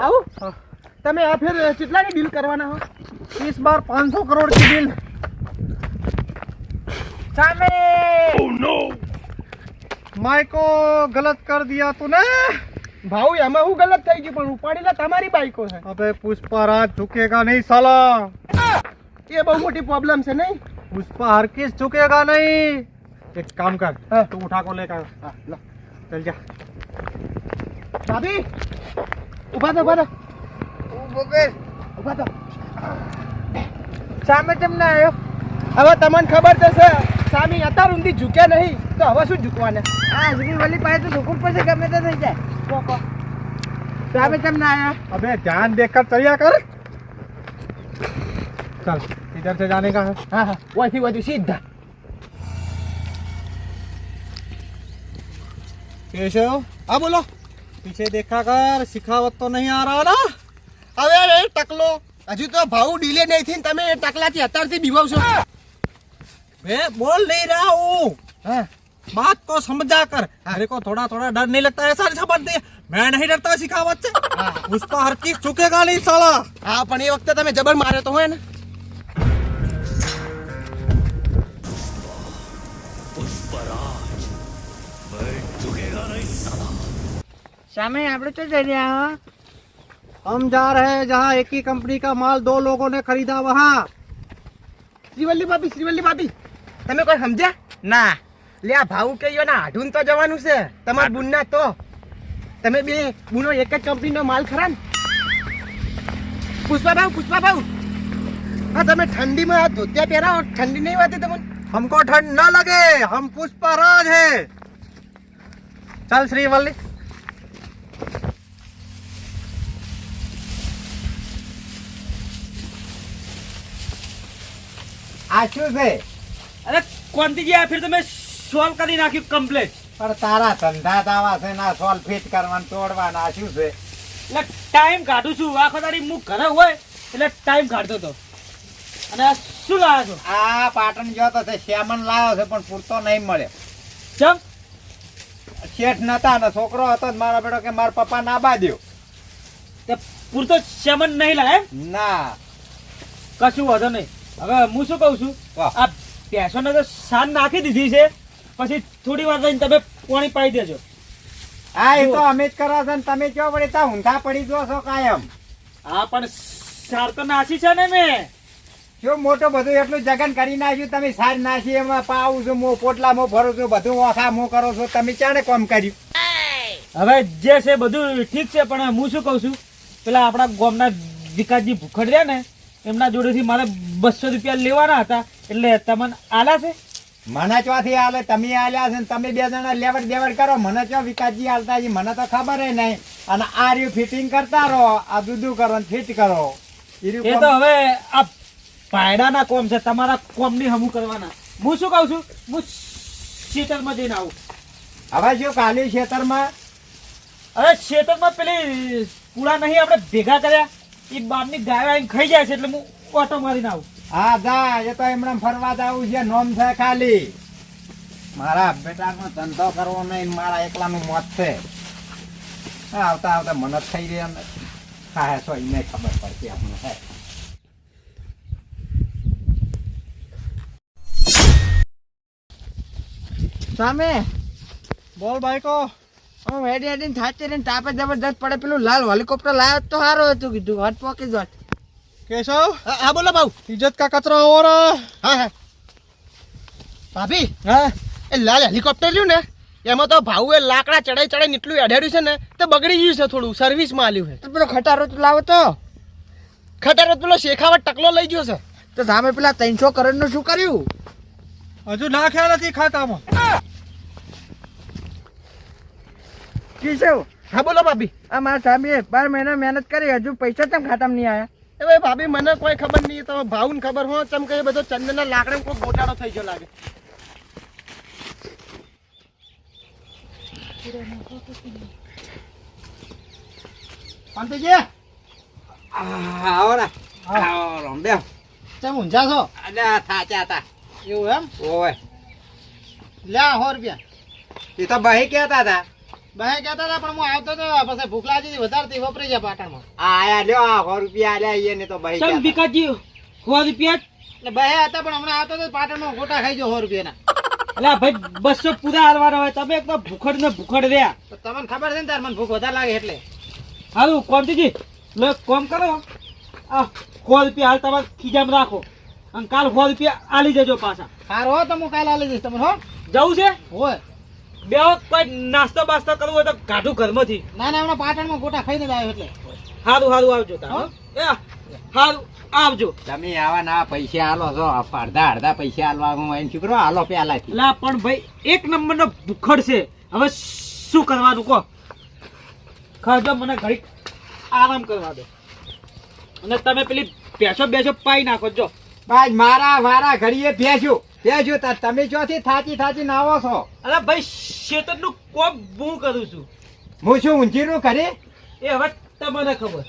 આવું. તમે આ ફેર કેટલાની ડીલ કરવાના હો? ત્રીસ બાર પાંચસો કરોડની ડીલ સામે oh, માઇકો ગલત કર દિયા તું ને ભાઉ એમાં હું ગલત થઈ ગયું પણ ઉપાડીલા તમારી બાઈકો છે. અબે પુષ્પા રાત ઝુકેગા નહીં સાલા. એ બહુ મોટી પ્રોબ્લેમ છે નહીં? પુષ્પા હર કિસ ઝુકેગા નહીં? એક કામ કર તું ઉઠાકો લે કા લો. ચલ જા. ભાભી ઉભા થો ઉભા થો ઉભા થો સામે કેમ ના આવ્યો હવે તમને ખબર તો છે સામે અત્યાર ઊંધી ઝૂક્યા નહીં તો હવે શું ઝૂકવાના હા ઝૂકી વલી પાસે તો ઝૂકવું પડશે ગમે તે થઈ જાય કો કો સામે કેમ ના આવ્યા अबे ध्यान देखकर चलिया कर चल इधर से जाने का है હા હા વધી વધી સીધા केशव હા બોલો पीछे देखा कर सिखावत तो नहीं आ रहा ना હવે એ ટકલો હજુ તો ભાવ ડીલે નહીં થી તમે એ ટકલાથી અત્યારથી બીવાવશો मैं बोल नहीं रहा हूँ હા बात को समझा कर मेरे को थोड़ा थोड़ा डर नहीं लगता ऐसा समझ दे मैं नहीं डरता सिखावत से हाँ। उसका हर चीज चुकेगा नहीं साला હા પણ એ વખતે તમે જબર માર્યો તો હોય ને સામે આપણે તો જઈ રહ્યા हम जा रहे हैं जहाँ एक ही कंपनी का माल दो लोगों ने खरीदा वहाँ શ્રીવલ્લી ભાભી શ્રીવલ્લી ભાભી તમે કોઈ સમજ્યા ના લે આ ભાવ કહીયો ના આઢું તો જવાનું છે તમારા બુનના તો તમે બે બુનો એક જ કંપનીનો માલ ખરા ને પુષ્પા ભાવ પુષ્પા ભાવ હા તમે ઠંડીમાં આ ધોતિયા પહેરાવો ઠંડી નહીં વાતી તમને हमको ठंड न लगे हम पुष्पराज है चल श्रीवल्ली આ શું છે? અરે કોંતીજી આ ફિર તમે સોલ્વ કરી નાખ્યું કમ્પ્લેટ પણ તારા ધંધા દાવા છે ના સોલ ફિટ કરવાનું તોડવાના આ શું છે? એટલે ટાઈમ કાઢું છું. આખો તારી હું ઘરે હોય એટલે ટાઈમ કાઢતો હતો અને શું લાવ્યો છો? આ પાટણ જો તો છે શ્યામન લાવ્યો છે પણ પૂરતો નહીં મળે. ચમ? શેઠ નતા ને છોકરો હતો જ મારો બેટો કે મારા પપ્પા ના બાદ્યો તે પૂરતો શેમન નહીં લાવે ના. કશું વાંધો નહીં. હવે હું શું કહું છું. આ ભેંસોને તો સાન નાખી દીધી છે. પછી થોડી વાર થઈને તમે પાણી પાઈ દેજો. હા એ તો અમે જ કરવા છે તમે કયો પડી તા ઊંધા પડી જો છો કાયમ. હા પણ સાર તો નાસી છે ને મેં. જો મોટું બધું એટલું જગન કરી નાખ્યું તમે સાર નાસી એમાં પાવું છું પોટલા મો ભરું છું બધું ઓખા મો કરો છો તમે ક્યારે કોમ કર્યું? હવે જે છે બધું ઠીક છે પણ હું શું કહું છું? પેલા આપણા ગોમના વિકાસજી ભૂખડ રહ્યા ને એમના જોડેથી મારે બસો રૂપિયા લેવાના હતા. એટલે તમને આલા છે? મને ચોથી હાલે તમે આલ્યા છે ને તમે બે જણા લેવડ દેવડ કરો. મને ચો વિકાસજી હાલતા છે મને તો ખબર નહીં. અને આ રહ્યું ફિટિંગ કરતા રહો. આ દૂધું કરો ને ફિટ કરો. એ તો હવે આ પાયડાના કોમ છે. તમારા કોમની હમું કરવાના. હું શું કહું છું? હું શીતળમાં જઈને આવું. હવે શું કાલે ખેતરમાં અરે શેતરમાં પેલી કુડા નહીં આપણે ભેગા કર્યા. એ બાપની ગાય આવીને ખાઈ જાય છે એટલે હું ઓટો મારીને આવું. હા જા એ તો એમણે ફરવા જવું છે, નોમ છે ખાલી. મારા બેટા નો ધંધો કરવો નહીં મારા એકલા નું મોત છે. આવતા આવતા મને થઈ રહ્યા હા, હે તો એને ખબર પડતી આપણે સામે, બોલ ભાઈ કો આમ હેડે હેડીને થાચે રહીને તાપે પડે. પેલું લાલ હોલિકોપ્ટર લાવ્યો તો સારો હતું કીધું. હોટ પોકી જોત કેશવ? હા બોલો ભાઉ ઇજત કા કચરો ઓર? હા હા. ભાભી હા? એ લાલ હેલિકોપ્ટર રહ્યું ને એમાં તો ભાઉએ લાકડા ચડાઈ ચડાઈ એટલું અઢાડ્યું છે ને તો બગડી ગયું છે થોડું. સર્વિસમાં આલ્યું છે. પેલો ખટારો તો લાવો તો. ખટારો પેલો શેખાવટ ટકલો લઈ ગયો છે. તો સામે પેલા ત્રણસો કરોડનું શું કર્યું? હજુ ના ખ્યાલ નથી ખાતામાં. કેશવ હા બોલો ભાભી. આ મારા સાહેબે બાર મહિના મહેનત કરી હજુ પૈસા કેમ ખાતામાં નહીં આવ્યા હવે ભાભી મને કોઈ ખબર નહીં તો ભાવ ને ખબર હો ચમ કે એ બધો ચંદનના લાકડા કોઈ ગોટાળો થઈ ગયો લાગે. શાંતિજી આવરા આવો બે ચમ ઊંઝા છો? અલ્યા થાચા હતા. એવું એમ? ઓય લ્યા સો રૂપિયા. એ તો ભાઈ કહેતા હતા. ભાઈ કહેતા હતા પણ હું આવતો તો પછી ભૂખ લાગી હતી વધારે ગયા પાટણમાં આયા લ્યો આ સો રૂપિયા આલ્યા એને તો ભાઈ ચમ કહેતા. સો રૂપિયા એટલે ભાઈ હતા પણ હમણાં આવતો તો પાટણમાં ગોટા ખાઈ ગયો સો રૂપિયાના. અલા ભાઈ બસો પૂરા હાલવાના હોય તમે એકદમ ભૂખડ ને ભૂખડ રહ્યા. તો તમને ખબર છે ને તાર મને ભૂખ વધારે લાગે એટલે. હારું કોમતીજી લો કોમ કરો. આ સો રૂપિયા હાલ તમારે ખીજામાં રાખો. અને કાલ સો રૂપિયા આલી જજો પાછા. હારો હો તો હું કાલ આલી જઈશ તમને હો. જવું છે? હોય. બે કોઈ નાસ્તો બાસ્તો કરવો હોય તો કાઢું ઘરમાંથી. ના ના હમણાં પાટણમાં ગોટા ખાઈને જ આવ્યો એટલે. સારું સારું આવજો સારું આવજો. તમે આવા ના પૈસા આલો છો અડધા અડધા પૈસા આલવા હું એને શું કરો? આલો પેલાથી લા પણ ભાઈ એક નંબરનો ભૂખડ છે. હવે શું કરવાનું કહો? ખાજો મને ઘડી આરામ કરવા દો. અને તમે પેલી બેસો બેસો પાઈ નાખો જો. ભાઈ મારા મારા ઘડીએ ભેજ્યું ત્યાં જો તમે ચોથી થાચી થાચી નાવો છો. અરે ભાઈ શેતરનું કોપ હું કરું છું? હું શું ઊંચી નું કરે એ હવે તમને ખબર.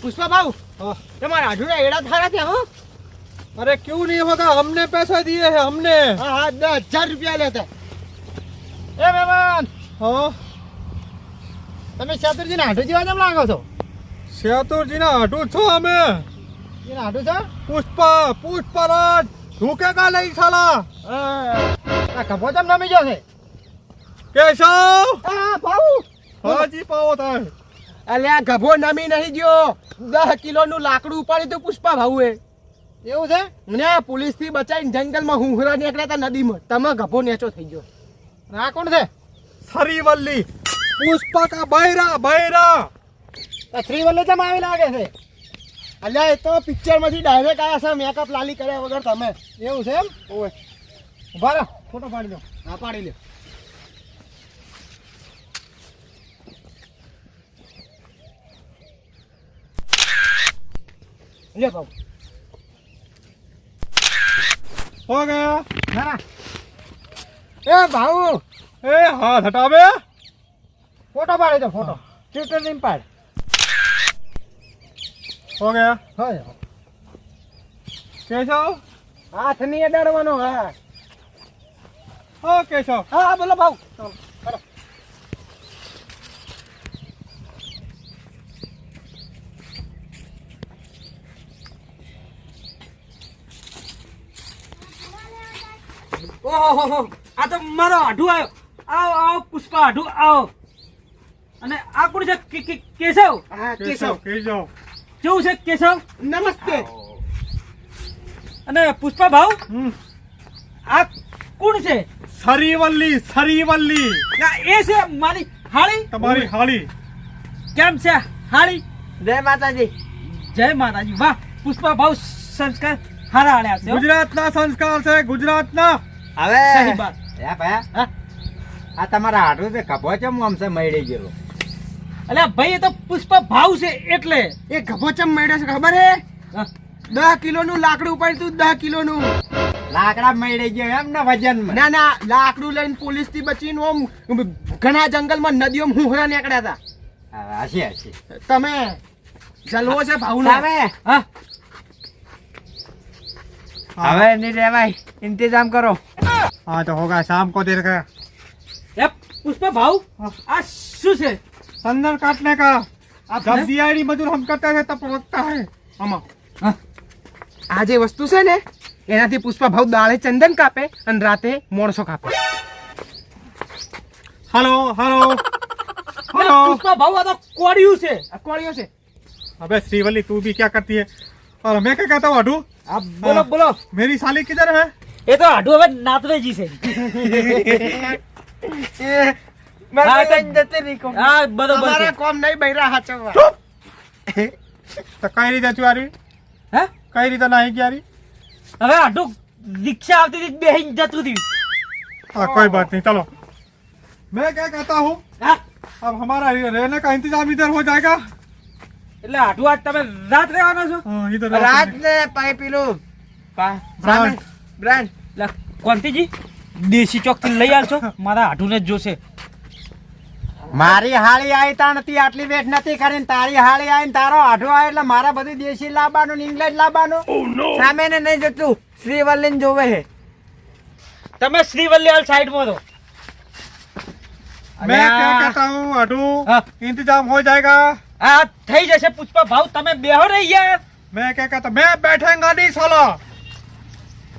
પુષ્પા ભાઉ તમારા આજુના એડા થારા છે હો. અરે કેવું નહીં હોતા અમને પૈસા દિયે હે અમને. હા હા દસ હજાર રૂપિયા લેતા. એ મહેમાન હો. તમે શાસ્ત્રીજી ને હાટો જીવા કેમ લાગો છો? શેતુરજીના હાટુ છો અમે? એના હાટુ છે? પુષ્પા પુષ્પરાજ ઢૂકે કા લઈ છાલા આ કપો તમ નમી ગયો છે? કેશવ? આ ભાઉ! હાજી પાવો થાય અલે આ ગભો નમી નહીં ગયો. દસ કિલો નું લાકડું ઉપાડી તો પુષ્પા ભાઉએ. એવું છે? ને પોલીસથી બચાવીને જંગલમાં હુંહરા નીકળ્યા હતા નદીમાં. તમે ગભો નેચો થઈ ગયો. રા કોણ છે? સરી વલ્લી પુષ્પા કા બૈરા બૈરા. થ્રી વન આવી લાગે છે. અલ્યા એ તો પિક્ચરમાંથી ડાયરેક્ટ આવ્યા છે મેકઅપ લાલી કર્યા વગર તમે. એવું છે એમ? ઓય. ઊભા રહો ફોટો પાડી લો હા પાડી લો. લે બાબુ. હો ગયા? ના એ ભાઉ એ હા હટાવે ફોટો પાડી દો ફોટો ટ્વિટરની પાડ. हो गया હોય केशव હાથ ની અડાડવાનો હા हाँ केशव હા બોલો ભાઉ ઓહો આ તો મારો આઢું આવ્યો આવો આવો પુષ્પા આઢું આવો અને આ કોણ છે કે- કે- કેશવ હા केशव केशव કેવું છે? કેશવ નમસ્તે. અને પુષ્પા ભાવ? આ કોણ છે? સરીવલ્લી સરીવલ્લી. ના એ છે મારી હાળી. તમારી હાળી. કેમ છે હાળી? જય માતાજી. જય માતાજી. વાહ પુષ્પા ભાવ સંસ્કાર હારા આળ્યા છે ગુજરાતના સંસ્કાર છે ગુજરાતના. હવે સહી વાત આ તમારા હાટું છે કપો છે મોમ છે મળી ગયેલો. અલ્યા ભાઈ એ તો પુષ્પ ભાવ છે એટલે. એ ગભો ચમ મળ્યો છે ખબર હે? દસ કિલો નું લાકડું ઉપાડી તું દસ કિલો નું લાકડા મળી ગયો એમ ને વજન ના ના લાકડું લઈને પોલીસથી બચીને ઓમ ઘણા જંગલમાં નદીઓમાં હુંહરા નીકળ્યા હતા. હશે હશે તમે જલવો છે ભાવ ના આવે હવે નહીં રે ભાઈ ઇંતજામ કરો. હા તો હોગા શામ કો દેર એ પુષ્પ ભાવ? આ શું છે? संदन काटने का आप जब हैं? सीआईडी मजदूर हम करते हैं तब लगता है आमा આ જે વસ્તુ છે ને એનાથી પુષ્પા ભાવ દાળે ચંદન કાપે અને રાતે મોણસો કાપે हेलो हेलो અલ્યા, हेलो પુષ્પા ભાવ આ તો કોડિયું છે આ કોળીઓ છે अबे श्रीवल्ली तू भी क्या करती है और मैं क्या कहता हूँ अडू આ બોલો બોલો मेरी साली किधर है એ તો આઢું હવે નાતવેજી છે હા, તો- હા બરોબર છે તમારા કોમ નહીં બૈરા હાચવવા तो कई रीते तू आ रही હે कई रीते नहीं क्या रही હવે આઢું રિક્ષા આવતી હતી બેહીને જતું રહ્યું हाँ कोई बात नहीं चलो मैं क्या कहता हूँ હા अब हमारा रहने का इंतजाम इधर हो जाएगा એટલે આઢું આજ તમે રાત રહેવાના છો हाँ, इधर રાત ને પાઈ પેલું બ્રાન્ડ. બ્રાન્ડ એટલે કોંતીજી દેશી ચોક થી લઈ આવશો મારા આઢું ને જ જોશે મારી હાળી આવી તા નથી આટલી વેટ નથી કરીને તારી હાળી આવીને તારો આઢો આવે એટલે મારા બધું દેશી લાવવાનું ને ઇંગ્લેન્ડ લાવવાનું સામે ને નહીં જતું શ્રીવલ્લીન જોવે હે તમે શ્રીવલ્લી હાલ સાઈડમાં રહો मैं क्या અલ્યા, कहता हूँ अडू हाँ। इंतजाम हो जाएगा આ થઈ જશે પુષ્પા ભાવ તમે બેહો ને યાર मैं क्या कहता मैं बैठेगा नहीं साला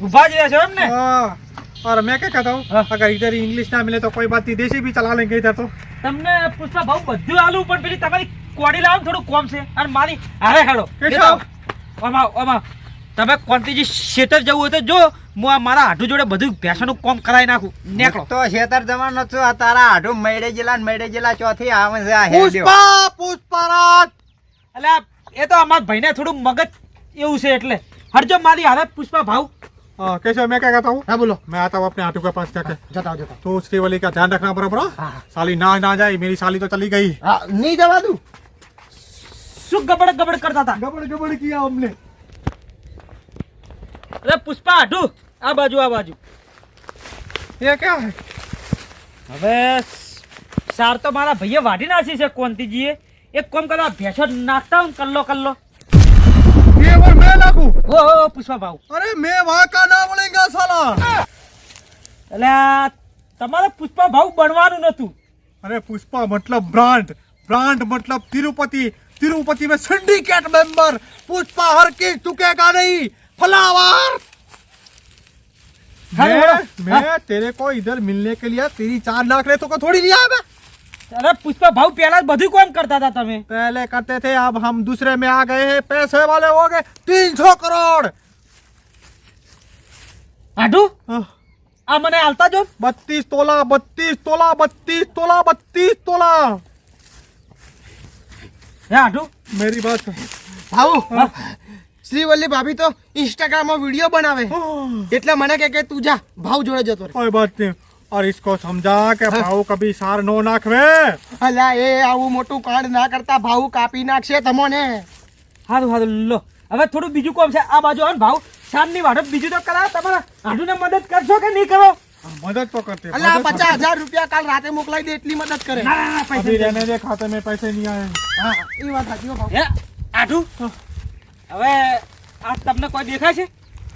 ઉભા જ રહેશો એમ ને हाँ, और मैं क्या कहता हूँ हाँ। अगर इधर इंग्लिश ना मिले तो कोई बात नहीं देसी भी चला लेंगे इधर तो તમને પૂછતા ભાવ બધું આલું પણ પેલી તમારી કોડી લાવો થોડું કોમ છે. અને મારી હારે હેડો તમે કોંતીજી શેતર જવું હોય તો જો હું આ મારા હાડું જોડે બધું ભેંસનું કોમ કરાવી નાખું. નેકળો. તો શેતર જવાનો છો. આ તારા હાડું મેડે જેલા મેડે જેલા ચોથી આવે છે પુષ્પા પુષ્પરાજ! એટલે એ તો અમારા ભાઈને થોડું મગજ એવું છે એટલે. હરજો મારી હાલત પુષ્પા ભાવ. कैसे मैं क्या कहता हूँ હા બોલો मैं आता हूँ अपने आटू के पास जाके જતા આવો, જતા આવો. तो श्रीवली का ध्यान रखना बराबर हाँ? हाँ। साली ना ना जाए मेरी साली तो चली गई હા નહીં જવા દઉં શું ગબડ ગબડ કરતા હતા गबड़ गबड़ किया हमने અરે પુષ્પા હાડુ આ બાજુ આ બાજુ ये क्या है હવે સાર તો મારા ભાઈએ વાઢી નાખી છે કોંતીજીએ એક કોમ કરવા ભેંસો નાખતા હું કલ્લો કલ્લો ये वो मैं लागू ઓ ઓ, પુષ્પા ભાવ अरे मैं वहाँ का ना बोलेगा साला એટલે આ તમારે પુષ્પા ભાવ બનવાનું નતું अरे पुष्पा मतलब ब्रांड ब्रांड मतलब तिरुपति तिरुपति में सिंडिकेट मेंबर पुष्पा हर की चुकेगा नहीं फ्लावर हेलो, मैं, हेलो। मैं तेरे को इधर मिलने के लिए तेरी चार लाख रेतों को थोड़ी लिया है अरे पुष्पा भाव पहला बधी कौन करता था तुम्हें पहले करते थे अब हम दूसरे में आ गए हैं पैसे वाले हो गए तीन सौ करोड़ આ મને હાલતા જો. બત્રીસ તોલા બત્રીસ તોલા બત્રીસ તોલા બત્રીસ તોલા. હે આટુ મેરી વાત ભાઉ શ્રીવલ્લી ભાભી તો ઇન્સ્ટાગ્રામમાં વીડિયો બનાવે. એટલે મને કે કે તું જા ભાવ જોડે જતો ઓય વાત નહીં. और इसको समझा कि भाव कभी सार नो नाखवे અલા એ આવું મોટું કાંડ ના કરતા ભાવ કાપી નાખશે તમને હારું હારું લો હવે થોડું બીજું કોમ છે આ બાજુ આવે ને ભાવ શામની વાડો બીજું તો કરાવો તમારા હાડુને મદદ કરશો કે નહીં કરો मदद तो करते અલા मदद तो પચાસ હજાર રૂપિયા કાલ રાતે મોકલાઈ દે એટલી મદદ કરે ના ના ના करते। પૈસા अभी रहने दे खाते में पैसे नहीं आए હા એ વાત સાચી હો ભાવ હે હાડુ હવે આ તમને કોઈ દેખાય છે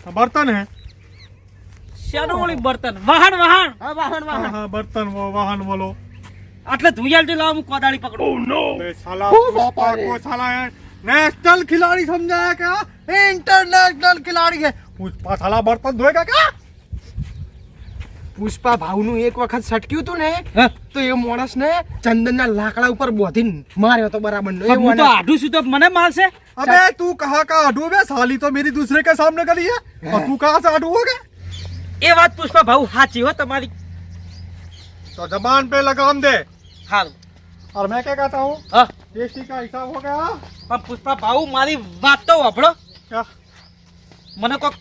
तो बर्तन है શેનો ઓલી બર્તન? વાહન વાહન? હા વાહન વાહન. હા બર્તન વાહન બોલો. આટલે ધુયાલથી લાવ હું કોદાળી પકડો. નો oh, સાલા પાકો સાલા નેશનલ ખિલાડી સમજાયા કે ઇન્ટરનેશનલ ખિલાડી છે. પુષ્પા સાલા બર્તન ધોય કાકા પુષ્પા ભાવનું એક વખત સટક્યું હતું ને તો એ માણસ ને ચંદન ના લાકડા ઉપર બોધી માર્યો તો બરાબર હું તો આઢું છું તો મને મારશે અબે તું કહા કા આઢું બે સાલી તો મેરી દૂસરે કે સામને કરી હે. તું કહા સે આઢું હો કે? એ વાત પુષ્પા ભાવ સાચી હો તમારી तो जबान पे लगाम दे સારું और मैं क्या कहता हूँ હા जीएसटी का हिसाब हो गया પણ પુષ્પા ભાવ મારી વાત તો વાપરો क्या મને કોક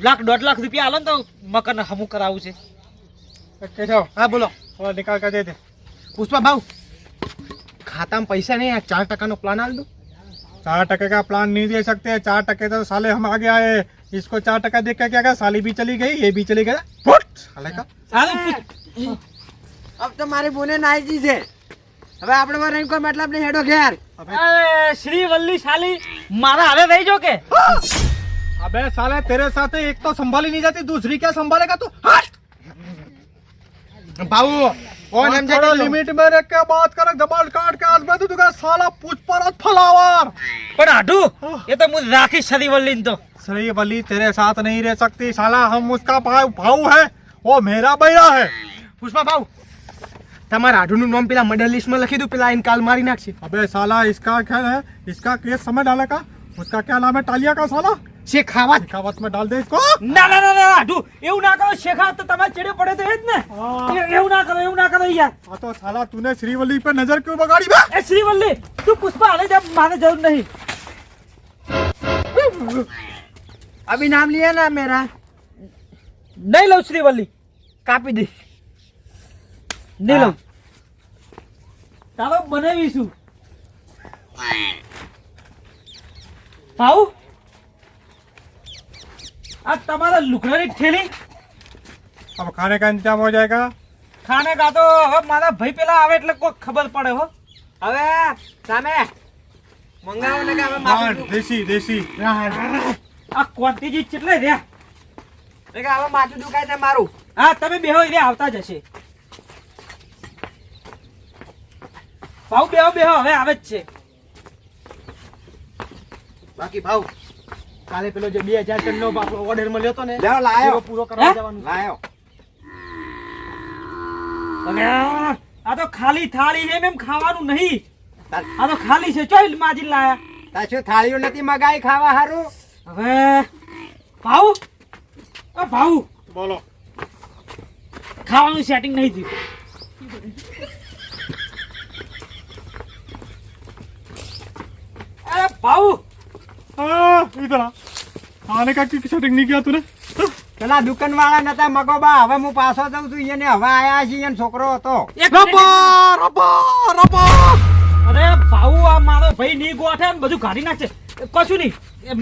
લાખ દોઢ લાખ રૂપિયા આલો ને તો મકાન હમું કરાવવું છે केशव હા બોલો थोड़ा निकाल कर दे दे પુષ્પા ભાવ ખાતામાં પૈસા નહીં આ ચાર ટકાનો પ્લાન આલ દો चार टके का प्लान नहीं दे सकते चार टके तो साले हम आगे आए इसको चार टका देख के क्या क्या साली भी चली गई ये भी चली गया फुट साले का સારું પુષ્પ- अब तो मारे बोने नाई जी से હવે આપણે મારે કોઈ મતલબ નહીં હેડો ઘેર अबे અરે શ્રી વલ્લી શાલી મારા હારે રહી જો કે अबे साले तेरे साथ एक तो संभाली नहीं जाती दूसरी क्या संभालेगा तू हट ભાવ ઓન એમ थोड़ा लिमिट में रख के बात कर जबान काट के आज मैं तो तुझे साला पूछ पर फलावर પણ આઢું એ તો હું રાખીશ શ્રી વલ્લી તો श्री वली तेरे साथ नहीं रह सकती साला हम उसका भाव भाव है वो मेरा बैरा है પુષ્પા ભાવ તમારા આઢુનું નામ પેલા મર્ડર લિસ્ટમાં લખી દઉં પેલા એને કાલ મારી નાખશે अबे साला इसका क्या है इसका केस समय डाले का उसका क्या नाम है टालिया का साला છે ખાવા જ. शिकावत में डाल दे इसको ના ના ના ના આઢું એવું ના કરો શેખા તો તમારે ચેડે પડે તો એ જ ને हाँ। એ- એવું ના કરો એવું ના કરો યાર हाँ तो साला तूने श्रीवल्ली पे नजर क्यों बगाड़ी बे એ શ્રી વલ્લી તું પુષ્પા હાલે જા મારે જરૂર નહીં અભી નામ લીએ ના મેરા નહીં લઉં શ્રી વલ્લી કાપી દઈશ નહીં લઉં તારો બનાવીશું ભાવ આ તમારા લુકડાની ઠેલી अब खाने का इंतजाम हो जाएगा ખાને કા તો હવે મારા ભાઈ પેલા આવે એટલે કોઈ ખબર પડે હો હવે સામે મંગાવો ને કે હવે हाँ, માથું देसी देसी આ ક્વોન્ટિટી કેટલે રહ્યા દુ- કે હવે માથું દુખાય છે મારું. હા તમે બેહો રે આવતા જ હશે ભાવ બેહો બેહો હવે આવે જ છે. બાકી ભાવ. કાલે પેલો જે બે હજાર ટન નો ઓર્ડર મળ્યો હતો ને લ્યો લાયો. પૂરો કરવા જવાનું લાયો. આ તો ખાલી થાળી છે એમ ખાવાનું નહીં. આ તો ખાલી છે. ચોઈ માજી લાયા. શું થાળીઓ નથી મગાઈ ખાવા હારું? હવે ભાઉ અ ભાઉ બોલો. ખાવાનું સેટિંગ નહીં થયું. પેલા દુકાન વાળા નતા મગોબા હવે હું પાછો જઉં છું એને હવે આયા છે છોકરો હતો. ભાઈ ની ગોઠે ને બધું કાઢી નાખશે. કશું નહીં.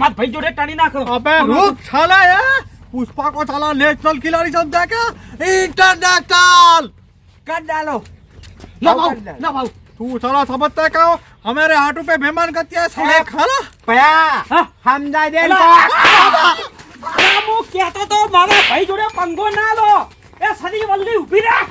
માર ભાઈ જોડે ટાણી નાખો. અબે રૂપ છાલા હે? પુષ્પા કો છાલા નેશનલ ખિલાડી સમજા કે? ઇન્ટરનેશનલ કર ડાલો ના ભાવ ના ભાવ તું છાલા સમજતા કહો હમારે હાટુ પે મહેમાન કરતે છાલા ખાલા પયા સમજા દે હું કહેતો તો મારા ભાઈ જોડે પંગો ના લો. એ સની વલ્લી ઊભી રાખ.